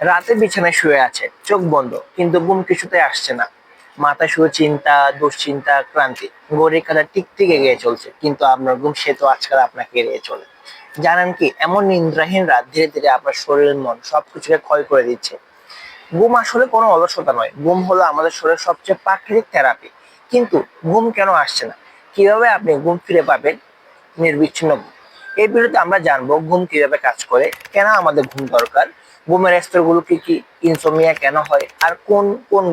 রাতে বিছানায় শুয়ে আছে, চোখ বন্ধ, কিন্তু ঘুম কিছুতে আসছে না। মাথা শুয়ে চিন্তা দুশ্চিন্তা, ক্লান্তি গড়ির কাটা টিকটিক এগিয়ে চলছে, কিন্তু আপনার ঘুম সে তো আজকাল আপনাকে এড়িয়ে চলে। জানেন কি, এমন নিন্দ্রাহীন রাত ধীরে ধীরে আপনার শরীর, মন সবকিছুকে ক্ষয় করে দিচ্ছে। ঘুম আসলে কোনো অলসতা নয়, ঘুম হলো আমাদের শরীরের সবচেয়ে প্রাকৃতিক থেরাপি। কিন্তু ঘুম কেন আসছে না? কীভাবে আপনি ঘুম ফিরে পাবেন? নির্বিচ্ছিন্ন। এই ভিডিওতে আমরা জানব ঘুম কীভাবে কাজ করে, কেন আমাদের ঘুম দরকার? ঘুমের স্তরগুলো কি কি ইনসোমিয়া কেন হয়? আর কোন কোন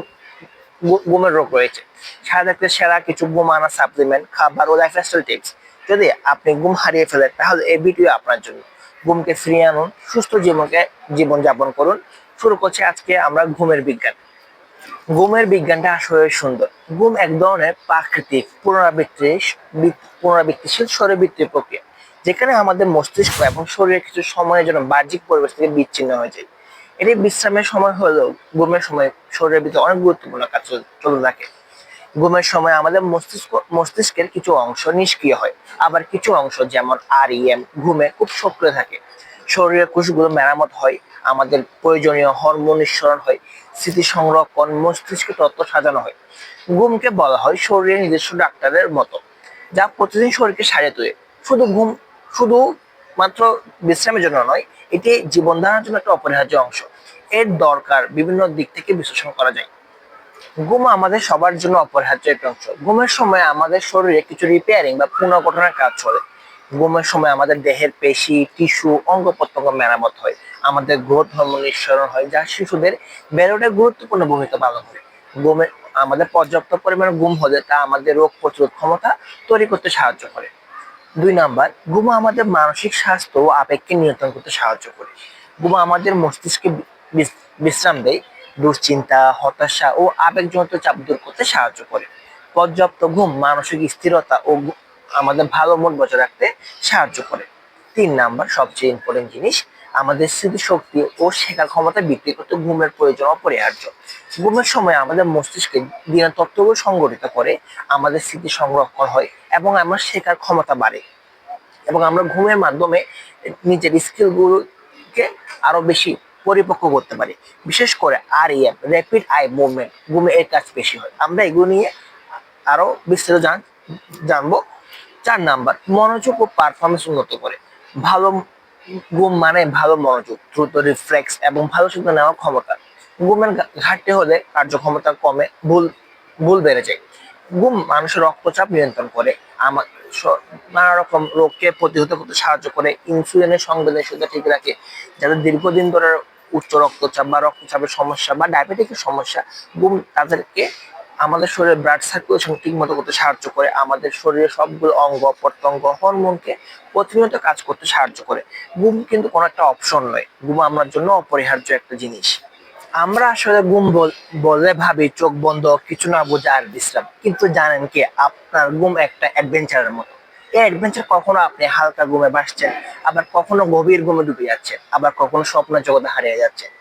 ঘুমের রোগ রয়েছে? সারা দেখতে সেরা কিছু ঘুম আনা সাপ্লিমেন্ট খাবার ও লাইফস্টাইল টিপস যদি আপনি ঘুম হারিয়ে ফেলেন, তাহলে এই ভিডিও আপনার জন্য। ঘুমকে ফিরিয়ে আনুন, সুস্থ জীবনকে, জীবনযাপন করুন। শুরু করছে আজকে আমরা ঘুমের বিজ্ঞান। ঘুমের বিজ্ঞানটা আসলে সুন্দর। ঘুম এক ধরনের প্রাকৃতিক পুনরাবৃত্তি পুনরাবৃত্তিশীল শরীরবৃত্তির প্রক্রিয়া। যেখানে আমাদের মস্তিষ্ক এবং শরীরের কিছু সময়ের জন্য বাহ্যিক পরিবেশ থেকে বিচ্ছিন্ন হয়ে যায়। এটি বিশ্রামের সময় হলেও ঘুমের সময় শরীরের ভিতরে অনেক গুরুত্বপূর্ণ কাজ চল- থাকে। ঘুমের সময় আমাদের মস্তিষ্ক, মস্তিষ্কের কিছু অংশ নিষ্ক্রিয় হয়। আবার কিছু অংশ যেমন আর ইএম ঘুমে খুব সক্রিয় থাকে। শরীরের কোষগুলো মেরামত হয়, আমাদের প্রয়োজনীয় হরমোন নিঃসরণ হয় স্মৃতি সংরক্ষণ মস্তিষ্কে তত্ত্ব সাজানো হয়। ঘুমকে বলা হয় শরীরের নিজস্ব ডাক্তারের মতো, যা প্রতিদিন শরীরকে সারিয়ে তোলে। শুধু ঘুম শুধু মাত্র বিশ্রামের জন্য নয়, এটি জীবন ধারণের জন্য একটা অপরিহার্য অংশ। এর দরকার বিভিন্ন দিক থেকে বিশ্লেষণ করা যায়। ঘুম আমাদের সবার জন্য অপরিহার্য একটা অংশ। ঘুমের সময় আমাদের শরীরে কিছু রিপেয়ারিং বা পুনর্গঠনের কাজ চলে। ঘুমের সময় আমাদের দেহের পেশি টিস্যু অঙ্গ প্রত্যঙ্গ মেরামত হয়। আমাদের গ্রোথ হরমোন নিঃসরণ হয়, যা শিশুদের বেরোতে গুরুত্বপূর্ণ ভূমিকা পালন করে। ঘুমে আমাদের পর্যাপ্ত পরিমাণে ঘুম হলে তা আমাদের রোগ প্রতিরোধ ক্ষমতা তৈরি করতে সাহায্য করে। দুই নাম্বার ঘুম আমাদের মানসিক স্বাস্থ্য ও আবেগকে নিয়ন্ত্রণ করতে সাহায্য করে। ঘুম আমাদের মস্তিষ্কে বিশ্রাম দেয়, দুশ্চিন্তা, হতাশা ও আবেগজনিত চাপ দূর করতে সাহায্য করে। পর্যাপ্ত ঘুম, মানসিক স্থিরতা ও আমাদের ভালো মন বজায় রাখতে সাহায্য করে। তিন নাম্বার, সবচেয়ে ইম্পর্টেন্ট জিনিস আমাদের স্মৃতিশক্তি ও শেখার ক্ষমতা বৃদ্ধি করতে ঘুমের প্রয়োজন অপরিহার্য। ঘুমের সময় আমাদের মস্তিষ্কে দিনের তত্ত্বগুলো সংগঠিত করে আমাদের স্মৃতি সংরক্ষণ হয় এবং আমার শেখার ক্ষমতা বাড়ে। এবং আমরা ঘুমের মাধ্যমে নিজের স্কিলগুলোকে আরও বেশি পরিপক্ক করতে পারি। বিশেষ করে আর ইএম র্যাপিড আই মুভমেন্ট ঘুমে এর কাজ বেশি হয়। আমরা এগুলো নিয়ে আরও বিস্তারিত জান, জানব। চার নাম্বার, মনোযোগ ও পারফরমেন্স উন্নত করে। ভালো ঘুম মানে ভালো মনোযোগ, দ্রুত রিফ্লেক্স এবং ভালো সিদ্ধান্ত নেওয়ার ক্ষমতা। ঘুমের ঘাটতি হলে কার্যক্ষমতা কমে, ভুল ভুল বেড়ে যায়। ঘুম মানুষের রক্তচাপ নিয়ন্ত্রণ করে আমার নানা রকম রোগকে প্রতিহত করতে সাহায্য করে। ইনসুলিনের সংবেদনশীলতা ঠিক রাখে যাদের দীর্ঘদিন ধরে উচ্চ রক্তচাপ বা রক্তচাপের সমস্যা বা ডায়াবেটিকের সমস্যা ঘুম তাদেরকে আমাদের শরীরে ব্লাড সার্কুলেশন ঠিক মতো করতে সাহায্য করে, আমাদের শরীরের সবগুলো অঙ্গ প্রত্যঙ্গ, হরমোনকে প্রতিনিয়ত কাজ করতে সাহায্য করে। ঘুম কিন্তু কোনো একটা অপশন নয়। ঘুম আমার জন্য অপরিহার্য একটা জিনিস। আমরা আসলে ঘুম বল- ভাবি চোখ বন্ধ, কিছু না বোঝা আর বিশ্রাম। কিন্তু জানেন কি? আপনার ঘুম একটা অ্যাডভেঞ্চারের মতো। এই অ্যাডভেঞ্চার কখনো আপনি হালকা ঘুমে ভাসছেন, আবার কখনো গভীর ঘুমে ডুবে যাচ্ছেন, আবার কখনো স্বপ্ন জগতে হারিয়ে যাচ্ছেন।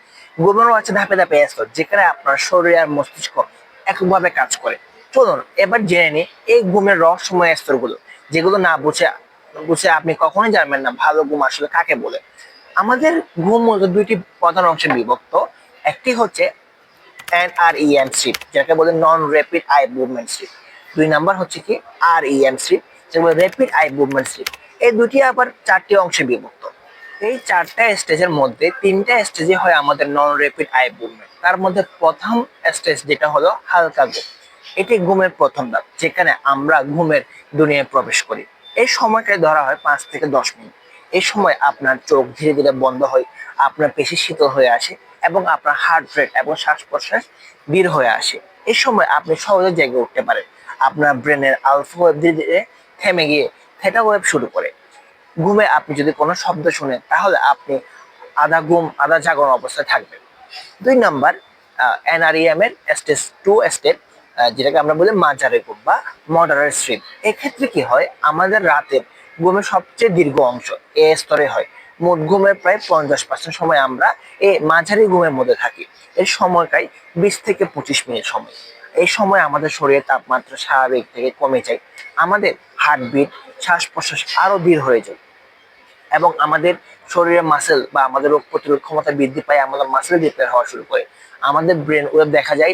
ঘুমেরও আছে ধাপে ধাপে স্তর যেখানে আপনার শরীর আর মস্তিষ্ক একভাবে কাজ করে। চলুন, এবার জেনে নিই এই ঘুমের রহস্যময় স্তরগুলো, যেগুলো না বুঝে বুঝে আপনি কখনোই জানবেন না ভালো ঘুম আসলে কাকে বলে। আমাদের ঘুম দুইটি প্রধান অংশে বিভক্ত। একটি হচ্ছে এনআরইএম স্লিপ যেটাকে বলে non rapid eye movement sleep. দুই নাম্বার হচ্ছে কি আরইএম স্লিপ যেটা বলে র্যাপিড আই মুভমেন্ট স্লিপ। এই দুটি আবার চারটি অংশে বিভক্ত। এই চারটা স্টেজের মধ্যে তিনটা স্টেজে হয় আমাদের নন র্যাপিড আই মুভমেন্ট তার মধ্যে প্রথম স্টেজ যেটা হলো হালকা ঘুম। এটি ঘুমের প্রথম ধাপ, যেখানে আমরা ঘুমের দুনিয়ায় প্রবেশ করি। এই সময়কে ধরা হয় পাঁচ থেকে দশ মিনিট। এই সময় আপনার চোখ ধীরে ধীরে বন্ধ হয়, আপনার পেশি শীতল হয়ে আসে এবং আপনার হার্ট রেট এবং শ্বাস প্রশ্বাস দৃঢ় হয়ে আসে। এই সময় আপনি সহজে জেগে উঠতে পারেন। আপনার ব্রেনের আলফা ওয়েব ধীরে ধীরে থেমে গিয়ে থেটা ওয়েব শুরু করে। ঘুমে আপনি যদি কোনো শব্দ শুনেন, তাহলে আপনি আধা ঘুম, আধা জাগরণ অবস্থায় থাকবেন। দুই নাম্বার এনআরইএম এর স্টেজ টু স্টেপ যেটাকে আমরা বলি মাঝারি ঘুম বা মডারেট স্লিপ এক্ষেত্রে কি হয়, আমাদের রাতের ঘুমের সবচেয়ে দীর্ঘ অংশ এ স্তরে হয়। মোট ঘুমের প্রায় পঞ্চাশ পার্সেন্ট সময় আমরা এই মাঝারি ঘুমের মধ্যে থাকি। এই সময়টাই বিশ থেকে পঁচিশ মিনিট সময়। এই সময় আমাদের শরীরের তাপমাত্রা স্বাভাবিক থেকে কমে যায়। আমাদের হার্টবিট শ্বাস প্রশ্বাস আরও দৃঢ় হয়ে যায়। এবং আমাদের শরীরে মাসেল বা আমাদের রোগ প্রতিরোধ ক্ষমতা বৃদ্ধি পায় আমাদের মাসেল রিপেয়ার হওয়া শুরু করে। আমাদের ব্রেন ওয়েব দেখা যায়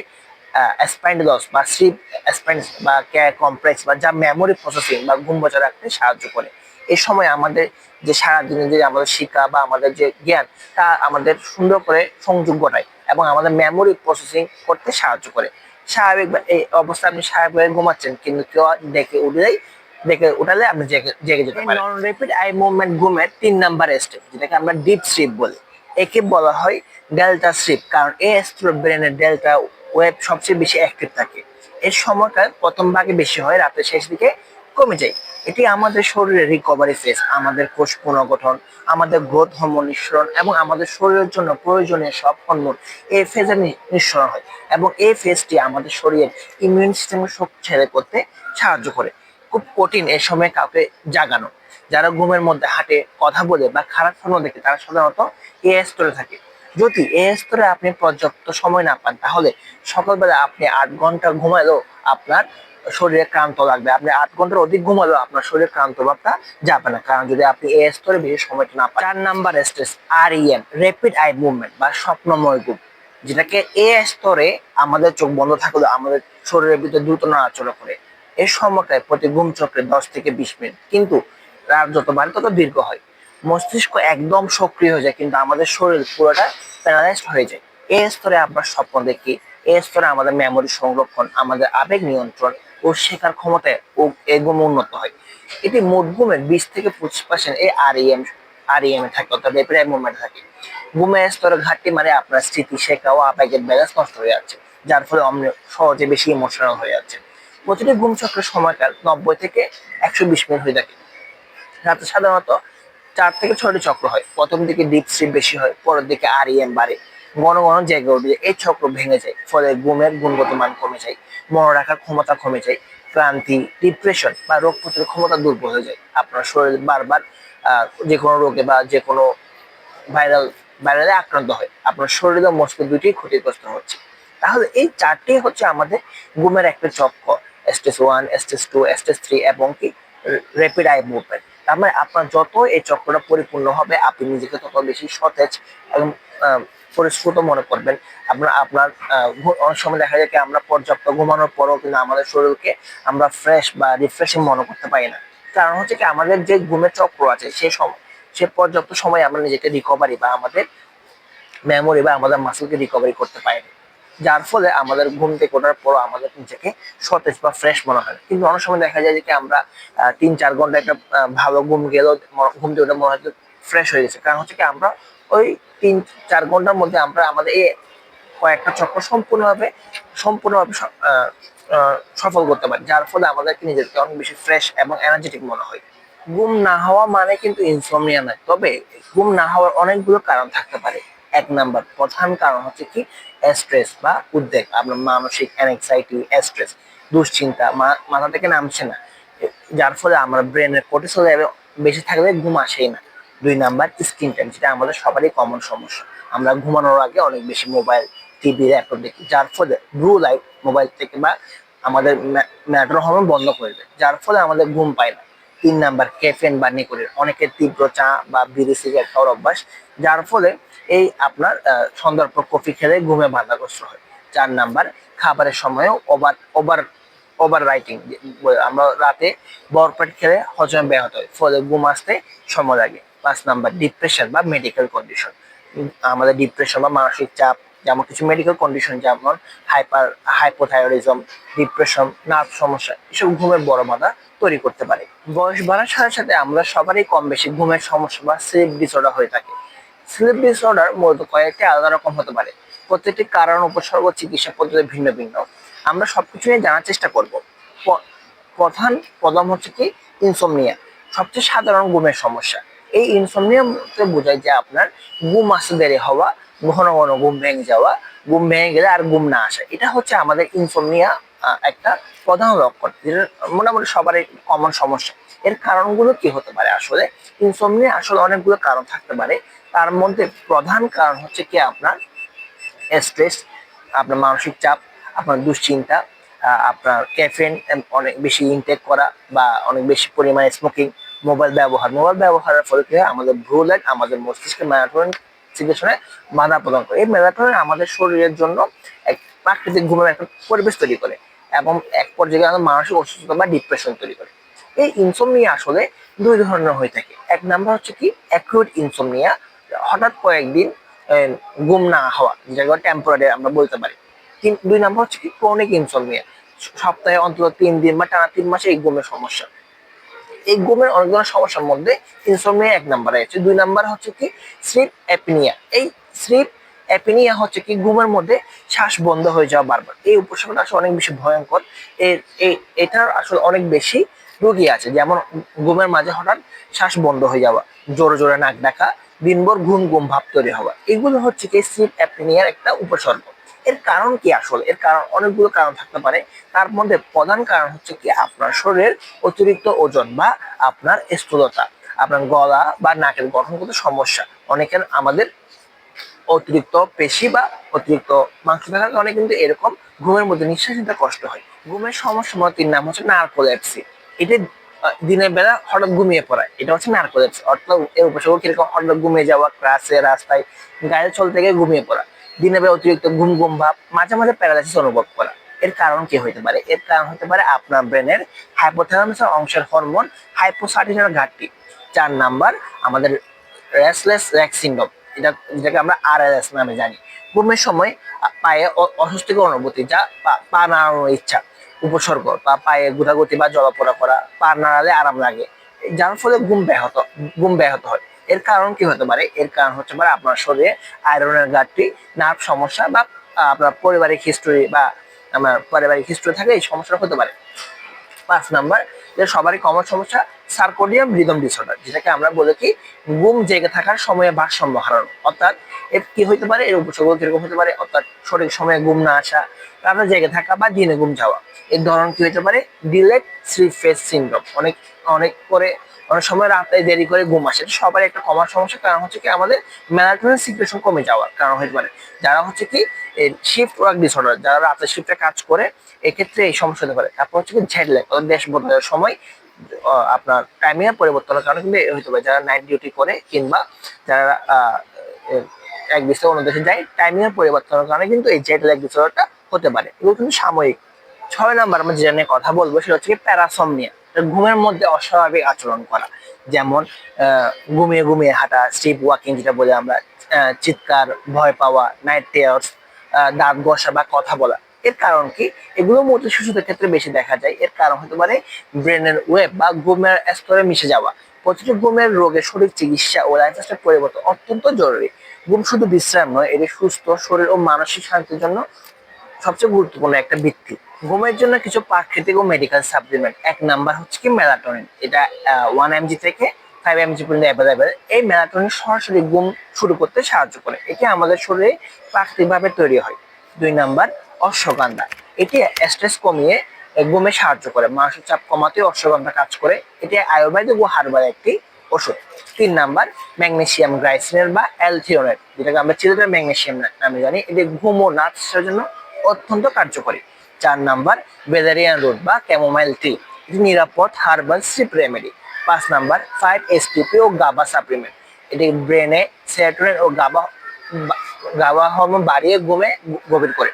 স্পাইন্ডলস বা স্লিপ স্পাইন্স বা কমপ্লেক্স বা যা মেমোরি প্রসেসিং বা ঘুম বজায় রাখতে সাহায্য করে। এই সময় আমাদের যে সারাদিনে যে আমাদের শিক্ষা বা আমাদের যে জ্ঞান, তা আমাদের সুন্দর করে সংযোগ ঘটায় এবং আমাদের মেমোরি প্রসেসিং করতে সাহায্য করে। স্বাভাবিক এই অবস্থা আপনি স্বাভাবিকভাবে ঘুমাচ্ছেন, কিন্তু কেউ দেখে উঠে উঠলেই ডেকে উঠালে আপনি জেগে যেতে পারেন। নন রেপিড আই মুভমেন্ট ঘুমের তিন নাম্বার স্টেপ যেটাকে আমরা ডিপ স্লিপ বলি। একে বলা হয় ডেল্টা স্লিপ কারণ এই স্তর ব্রেনের ডেল্টা ওয়েব সবচেয়ে বেশি অ্যাক্টিভ থাকে। এর সময়টা প্রথম ভাগে বেশি হয় রাতের শেষ দিকে কমে যায়। এটি আমাদের শরীরের রিকভারি ফেজ আমাদের কোষ পুনর্গঠন আমাদের গ্রোথ হরমোন নিঃসরণ এবং আমাদের শরীরের জন্য প্রয়োজনীয় সব হরমোন এই ফেজে নিঃসরণ হয়। এবং এই ফেজটি আমাদের শরীরের ইমিউন সিস্টেমের শক্তিশালী করতে সাহায্য করে। খুব কঠিন এই সময় কাউকে জাগানো। যারা ঘুমের মধ্যে হাঁটে, কথা বলে বা খারাপ স্বপ্ন দেখে, তারা সাধারণত এ স্তরে থাকে। যদি এ স্তরে আপনি পর্যাপ্ত সময় না পান, তাহলে সকালবেলা আপনি আট ঘণ্টা ঘুমালেও আপনার শরীরে ক্লান্ত লাগবে। আপনি আট ঘণ্টার অধিক ঘুমালেও আপনার শরীরে ক্লান্ত ভাবটা যাবে না। কারণ যদি আপনি এ স্তরে বেশি সময়টা না পান, চার number stress REM rapid eye movement বা স্বপ্নময় ঘুম। যেটাকে এ স্তরে আমাদের চোখ বন্ধ থাকলেও আমাদের শরীরের ভিতরে দ্রুত নড়াচড়া করে। এই সময়টায় প্রতি ঘুম চক্রে দশ থেকে বিশ মিনিট। কিন্তু রাত যত বাড়ে তত দীর্ঘ হয়। মস্তিষ্ক একদম সক্রিয় হয়ে যায়, কিন্তু আমাদের শরীর পুরোটা প্যারালাইজড হয়ে যায়। এই স্তরে আমরা স্বপ্ন দেখি এই স্তরে আমাদের মেমোরি সংরক্ষণ, আমাদের আবেগ নিয়ন্ত্রণ ও শেখার ক্ষমতায় ও এগুম উন্নত হয়। এটি মোট ঘুমের বিশ থেকে পঁচিশ পার্সেন্ট এই আর এম আর এম এ থাকে, অর্থাৎ রেপিড মুভমেন্ট থাকে। ঘুমের স্তরে ঘাটতি মানে আপনার স্মৃতি শেখা ও আবেগের ব্যালেন্স নষ্ট হয়ে যাচ্ছে, যার ফলে আপনি সহজে বেশি ইমোশনাল হয়ে যাচ্ছে। প্রতিটি ঘুম চক্রের সময়কাল নব্বই থেকে একশো বিশ মিনিট হয়ে থাকে। রাতে সাধারণত চার থেকে ছয়টি চক্র হয়। প্রথম দিকে ডিপ স্লিপ বেশি হয়, পরের দিকে আর ইএম বাড়ে। ঘন ঘন উঠে যায় এই চক্র ভেঙে যায়, ফলে ঘুমের গুণগত মান কমে যায়, মনে রাখার ক্ষমতা কমে যায়, ক্লান্তি ডিপ্রেশন বা রোগ প্রতিরোধ ক্ষমতা দুর্বল হয়ে যায়। আপনার শরীর বারবার যে কোনো রোগে বা যে কোনো ভাইরাল ভাইরালে আক্রান্ত হয়। আপনার শরীর ও মস্তিষ্ক দুটি ক্ষতিগ্রস্ত হচ্ছে। তাহলে এই চারটি হচ্ছে আমাদের ঘুমের একটা চক্র। Stage one stage two stage three এবং কি র্যাপিড আই মুভমেন্ট তার মানে আপনার যত এই চক্রটা পরিপূর্ণ হবে, আপনি নিজেকে তত বেশি সতেজ এবং পরিশ্রুত মনে করবেন। আপনার আপনার অনেক সময় দেখা যায় কি, আমরা পর্যাপ্ত ঘুমানোর পরও কিন্তু আমাদের শরীরকে আমরা ফ্রেশ বা রিফ্রেশিং মনে করতে পারি না। কারণ হচ্ছে কি, আমাদের যে ঘুমের চক্র আছে, সে সময় সে পর্যাপ্ত সময় আমরা নিজেকে রিকভারি বা আমাদের মেমোরি বা আমাদের মাসেলকে রিকভারি করতে পারি যার ফলে আমাদের ঘুম থেকে ওঠার পর আমাদের নিজেকে সতেজ বা ফ্রেশ মনে হয়। কিন্তু অনেক সময় দেখা যায় যে আমরা তিন চার ঘণ্টা একটা ভালো ঘুম গেলেও ঘুম থেকে মনে হয় ফ্রেশ হয়ে গেছে। কারণ হচ্ছে কি আমরা ওই তিন চার ঘণ্টার মধ্যে আমরা আমাদের এই কয়েকটা চক্র সম্পূর্ণভাবে সম্পূর্ণভাবে সফল করতে পারি। যার ফলে আমাদেরকে নিজেদেরকে অনেক বেশি ফ্রেশ এবং এনার্জেটিক মনে হয়। ঘুম না হওয়া মানে কিন্তু ইনসোমনিয়া নয়। তবে ঘুম না হওয়ার অনেকগুলো কারণ থাকতে পারে। এক নাম্বার। প্রধান কারণ হচ্ছে কি? স্ট্রেস বা উদ্বেগ, আপনার মানসিক অ্যাংজাইটি স্ট্রেস দুশ্চিন্তা মাথা থেকে নামছে না। যার ফলে আমার ব্রেনের কোর্টিসল বেশি থাকলে ঘুম আসেই না। দুই নাম্বার স্ক্রিন টাইম যেটা আমাদের সবারই কমন সমস্যা। আমরা ঘুমানোর আগে অনেক বেশি মোবাইল টিভি ল্যাপটপ দেখি, যার ফলে ব্লু লাইট মোবাইল থেকে বা আমাদের ম্যাট্রো হরমোন বন্ধ করে দেয়, যার ফলে আমাদের ঘুম পায় না। তিন নাম্বার ক্যাফেন বা নিকোটিন অনেকের তীব্র চা বা বিড়ি সিগারেট খাওয়ার অভ্যাস, যার ফলে এই আপনার সন্ধ্যার পর কফি খেলে ঘুমে বাধাগ্রস্ত হয়। চার নাম্বার, খাবারের সময়ও ওভার ওভার ওভার রাইটিং আমরা রাতে বরপেট খেলে হজম ব্যাহত হয়, ফলে ঘুম আসতে সময় লাগে। পাঁচ নাম্বার ডিপ্রেশন বা মেডিকেল কন্ডিশন আমাদের ডিপ্রেশন বা মানসিক চাপ, যেমন কিছু মেডিকেল কন্ডিশন যেমন হাইপার হাইপোথাইরয়েডিজম ডিপ্রেশন নার্ভ সমস্যা, এসব ঘুমের বড় বাধা তৈরি করতে পারে। বয়স বাড়ার সাথে সাথে আমরা সবারই কম বেশি ঘুমের সমস্যা বা স্লিপ ডিসঅর্ডার হয়ে থাকে। স্লিপ ডিসঅর্ডার মূলত কয়েকটি আলাদা রকম হতে পারে। প্রত্যেকটি কারণ, উপসর্গ, চিকিৎসা পদ্ধতি ভিন্ন ভিন্ন। আমরা সবকিছু নিয়ে জানার চেষ্টা করব। প্রধান প্রথম হচ্ছে কি? ইনসোমনিয়া সবচেয়ে সাধারণ ঘুমের সমস্যা। এই ইনসোমনিয়া বোঝায় যে আপনার ঘুম আসতে দেরি হওয়া, ঘন ঘন ঘুম ভেঙে যাওয়া, ঘুম ভেঙে গেলে আর ঘুম না আসা। এটা হচ্ছে আমাদের ইনসোমনিয়া একটা প্রধান লক্ষণ। যেটা মোটামুটি সবারই কমন সমস্যা। এর কারণগুলো কি হতে পারে আসলে? ইনসোমনিয়া আসলে অনেকগুলো কারণ থাকতে পারে। তার মধ্যে প্রধান কারণ হচ্ছে কি আপনার স্ট্রেস আপনার মানসিক চাপ, আপনার দুশ্চিন্তা আপনার ক্যাফেন অনেক বেশি ইনটেক করা বা অনেক বেশি পরিমাণে স্মোকিং মোবাইল ব্যবহার। মোবাইল ব্যবহারের ফলে কি হয়? আমাদের ব্লু লাইট আমাদের মস্তিষ্কের মেলাটোনিন সিচুয়েশনে বাধা প্রদান করে। এই মেলাটোনিন আমাদের শরীরের জন্য এক প্রাকৃতিক ঘুমের একটা পরিবেশ তৈরি করে এবং এক পর্যায়ে আমাদের মানসিক অসুস্থতা বা ডিপ্রেশন তৈরি করে। এই ইনসোমনিয়া আসলে দুই ধরনের হয়ে থাকে। এক নাম্বার হচ্ছে কি? অ্যাকুইট ইনসোমনিয়া হঠাৎ কয়েকদিন ঘুম না হওয়া যেটা টেম্পোরারি আমরা বলতে পারি। দুই নাম্বার হচ্ছে কি? ক্রনিক ইনসোমনিয়া সপ্তাহে অন্তত তিন দিন বা টানা তিন মাসে এই ঘুমের সমস্যা। এই ঘুমের অনেক ধরনের সমস্যার মধ্যে ইনসোমনিয়া এক নাম্বারে আছে। দুই নাম্বার হচ্ছে কি? স্লিপ অ্যাপনিয়া এই স্লিপ অ্যাপনিয়া হচ্ছে কি? ঘুমের মধ্যে শ্বাস বন্ধ হয়ে যাওয়া বারবার। এই উপসর্গটা আসলে অনেক বেশি ভয়ঙ্কর। এর এটার আসলে অনেক বেশি রোগী আছে। যেমন ঘুমের মাঝে হঠাৎ শ্বাস বন্ধ হয়ে যাওয়া, জোরে জোরে নাক ডাকা, দিনভর ঘুম ঘুম ভাব তৈরি হওয়া, এগুলো হচ্ছে কি স্লিপ অ্যাপনিয়ার একটা উপসর্গ। এর কারণ কি আসলে? এর কারণ অনেকগুলো কারণ থাকতে পারে। তার মধ্যে প্রধান কারণ হচ্ছে কি আপনার শরীরের অতিরিক্ত ওজন বা আপনার স্থূলতা, আপনার গলা বা নাকের গঠনগত সমস্যা। অনেকের আমাদের অতিরিক্ত পেশি বা অতিরিক্ত মাংস থাকার কারণে কিন্তু এরকম ঘুমের মধ্যে নিঃশ্বাস কষ্ট হয়। ঘুমের সমস্যা তিন নাম হচ্ছে নার্কোলেপসি এটি দিনের বেলা হঠাৎ ঘুমিয়ে পড়া এটা হচ্ছে নার্কোলেপসি অর্থাৎ এর উপসর্গ কীরকম হঠাৎ ঘুমিয়ে যাওয়া ক্লাসে রাস্তায় গাড়ি চলতে গিয়ে ঘুমিয়ে পড়া। দিনের বেলা অতিরিক্ত ঘুম ঘুম ভাব, মাঝে মাঝে প্যারালাইসিস অনুভব করা। এর কারণ কি হতে পারে? এর কারণ হতে পারে আপনার ব্রেনের হাইপোথ্যালামাসের অংশের হরমোন হাইপোসার্টিনের ঘাটতি চার নাম্বার আমাদের রেসলেস র্যাক সিন্ড্রোম এটা, যেটাকে আমরা আরএলএস নামে জানি। ঘুমের সময় পায়ে অস্বস্তিকর অনুভূতি, যা পা নাড়ানোর ইচ্ছা উপসর্গ, বা পায়ে গুদাগুতি বা জলাপোড়া করা, পা নাড়ালে আরাম লাগে। যার ফলে ঘুম ব্যাহত ঘুম ব্যাহত হয়। এর কারণ কি হতে পারে? এর কারণ হচ্ছে পারে আপনার শরীরে আয়রনের ঘাটতি নার্ভ সমস্যা, বা আপনার পারিবারিক হিস্টোরি বা আমার পারিবারিক হিস্টোরি থাকে এই সমস্যা হতে পারে। পাঁচ নাম্বার, যে সবারই কমন সমস্যা সার্কোডিয়াম রিদম ডিসঅর্ডার যেটাকে আমরা বলে কি, ঘুম জেগে থাকার সময়ে ভারসাম্য হারানো। অর্থাৎ এর কি হতে পারে? এর উপসর্গ কীরকম হতে পারে? অর্থাৎ সঠিক সময়ে ঘুম না আসা রাতে জায়গায় থাকা বা দিনে ঘুম যাওয়া। এর ধরন কি হতে পারে? Delayed sleep phase syndrome. অনেক অনেক করে, অনেক সময় রাতে দেরি করে ঘুম আসে। সবার একটা কমার সমস্যা। কারণ হচ্ছে কি, আমাদের ম্যালাটোনিন সিক্রেশন কমে যাওয়ার কারণ হতে পারে। যারা হচ্ছে কি শিফট ওয়ার্ক ডিসঅর্ডার যারা রাতে শিফটে কাজ করে, এক্ষেত্রে এই সমস্যা হতে পারে। তারপর হচ্ছে কি ঝেড ল্যাগ দেশ বদলের সময় আপনার টাইমিংয়ের পরিবর্তনের কারণে কিন্তু হতে পারে। যারা নাইট ডিউটি করে কিংবা যারা এক দেশ অন্য দেশে যায় টাইমিং এর পরিবর্তনের কারণে কিন্তু এই জেট ল্যাগ ডিসঅর্ডারটা হতে পারে। এগুলো কিন্তু সাময়িক। ছয় নাম্বার আমরা যেটা নিয়ে কথা বলব সেটা হচ্ছে প্যারাসমনিয়া ঘুমের মধ্যে অস্বাভাবিক আচরণ করা। যেমন ঘুমিয়ে ঘুমিয়ে হাঁটা স্টিপ ওয়াকিং যেটা বলে আমরা চিৎকার, ভয় পাওয়া নাইট টেয়ার্স দাঁত ঘষা বা কথা বলা। এর কারণ কি? এগুলো মূলত শিশুদের ক্ষেত্রে বেশি দেখা যায়। এর কারণ হতে পারে ব্রেনের ওয়েব বা ঘুমের স্তরে মিশে যাওয়া। প্রতিটি ঘুমের রোগের সঠিক চিকিৎসা ও লাইফস্টাইল পরিবর্তন অত্যন্ত জরুরি। ঘুম শুধু বিশ্রাম নয়, এটি সুস্থ শরীর ও মানসিক শান্তির জন্য সবচেয়ে গুরুত্বপূর্ণ একটা ভিত্তি। ঘুমের জন্য কিছু প্রাকৃতিক ও মেডিকেল সাপ্লিমেন্ট এক নাম্বার হচ্ছে কি মেলাটোনিন এটা ওয়ান এমজি থেকে ফাইভ এমজি পর্যন্ত অ্যাভেলেবেল এই মেলাটোনিন সরাসরি ঘুম শুরু করতে সাহায্য করে। এটি আমাদের শরীরে প্রাকৃতিকভাবে তৈরি হয়। দুই নাম্বার, অশ্বগন্ধা। এটি স্ট্রেস কমিয়ে ঘুমে সাহায্য করে। মানসিক চাপ কমাতে অশ্বগন্ধা কাজ করে। এটি আয়ুর্বেদিক ও হার্বাল একটি ওষুধ। তিন নাম্বার, ম্যাগনেসিয়াম গ্লাইসিনের বা অ্যালথিওনেট যেটাকে আমরা চিরতরে ম্যাগনেসিয়াম নামে জানি। এটি ঘুম ও নার্ভসের জন্য অত্যন্ত কার্যকরী। চার নাম্বার বেদারিয়ান রুট বা ক্যামোমাইল টি। এটি নিরাপদ হার্বাল স্লিপ রেমেডি। পাঁচ নাম্বার, ফাইভ এসটিপি ও গাবা সাপ্লিমেন্ট। এটি ব্রেনে সেরোটোনিন ও গাবা গাবা হরমোন বাড়িয়ে ঘুমে গভীর করে।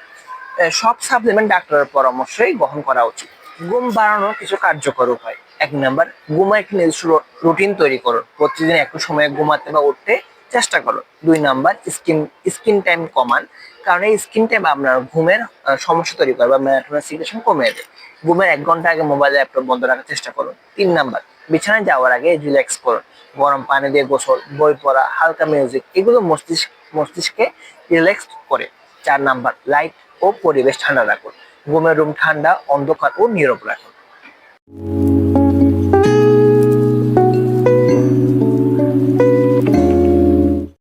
সব সাপ্লিমেন্ট ডাক্তারের পরামর্শই গ্রহণ করা উচিত। ঘুম বাড়ানোর কিছু কার্যকর উপায়। এক নাম্বার, ঘুমায় একটি নিজস্ব রুটিন তৈরি করুন প্রতিদিন একটু সময় ঘুমাতে বা উঠতে চেষ্টা করো। দুই নাম্বার, স্কিন স্ক্রিন টাইম কমান। কারণ এই স্ক্রিন টাইম আপনার ঘুমের সমস্যা তৈরি করে বা মেলাটোনিন সিক্রেশন কমে দেবে ঘুমের এক ঘণ্টা আগে মোবাইল ল্যাপটপ বন্ধ রাখার চেষ্টা করুন তিন নাম্বার, বিছানায় যাওয়ার আগে রিল্যাক্স করুন গরম পানি দিয়ে গোসল, বই পড়া, হালকা মিউজিক এগুলো মস্তিষ্ক, মস্তিষ্কে রিল্যাক্স করে। চার নাম্বার লাইট ও পরিবেশ ঠান্ডা রাখুন ঘুমের রুম ঠান্ডা, অন্ধকার ও নীরব রাখুন